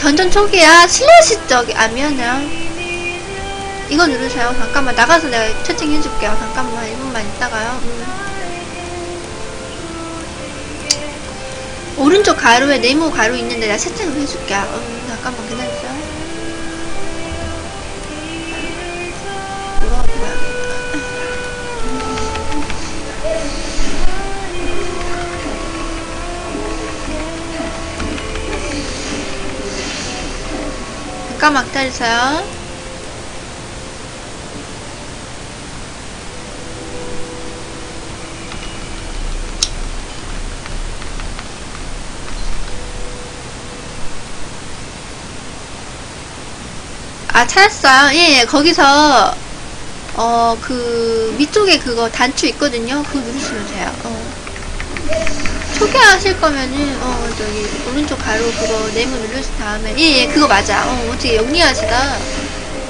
전전 초기야. 슬래시 쪽이 아니면요. 이거 누르세요. 잠깐만. 나가서 내가 채팅 해줄게요. 잠깐만. 1분만 있다가요. 음. 오른쪽 가로에 네모 가로 있는데 내가 채팅을 해줄게요. 음, 잠깐만 기다려주세요 잠깐만 기다리세요. 아, 찾았어요? 예, 예, 거기서, 어, 그, 위쪽에 그거 단추 있거든요? 그거 누르시면 돼요. 어. 초기화하실 거면은, 어, 저기, 오른쪽 가로 그거 네모 누르신 다음에, 예, 예, 그거 맞아. 어, 어떻게 영리하시다.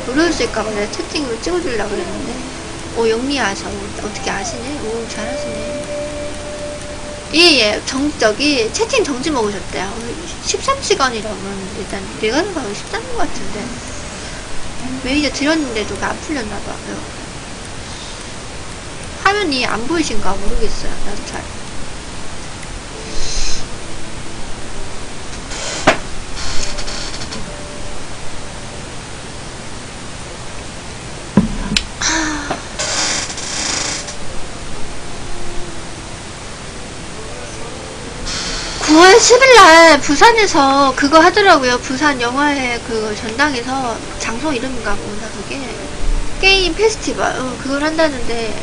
모르실까 봐 내가 채팅으로 찍어주려고 그랬는데, 오, 영리하셔. 오, 어떻게 아시네? 오, 잘하시네. 예, 예, 정, 저기, 채팅 정지 먹으셨대요. 13시간이라고 그러는데, 일단, 내가 생각하기 쉽다는 것 같은데. 매니저 드렸는데도 안 풀렸나 봐요. 화면이 안 보이신가 모르겠어요. 나도 잘. 구월 10일 날 부산에서 그거 하더라고요. 부산 영화회 그 전당에서 장소 이름인가 뭐나 그게 게임 페스티벌 어, 그걸 한다는데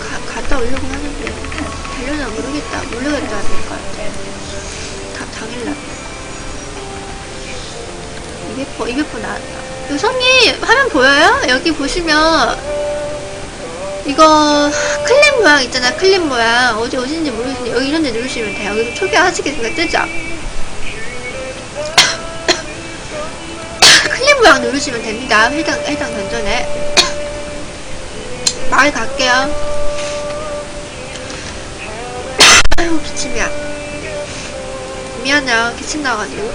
가, 갔다 오려고 하는데 되려나 모르겠다. 모르겠다 될것 같아. 다 당일날 200번 200번 나왔다. 요성님 화면 보여요? 여기 보시면 이거 모양 있잖아. 클립 모양. 어디 어딘지 모르겠는데 여기 이런 데 누르시면 돼요. 여기서 초기화 하시겠습니까 뜨죠? 클립 모양 누르시면 됩니다. 해당 해당 던전에. 마을 갈게요. 아유 기침이야. 미안해요. 기침 나가지고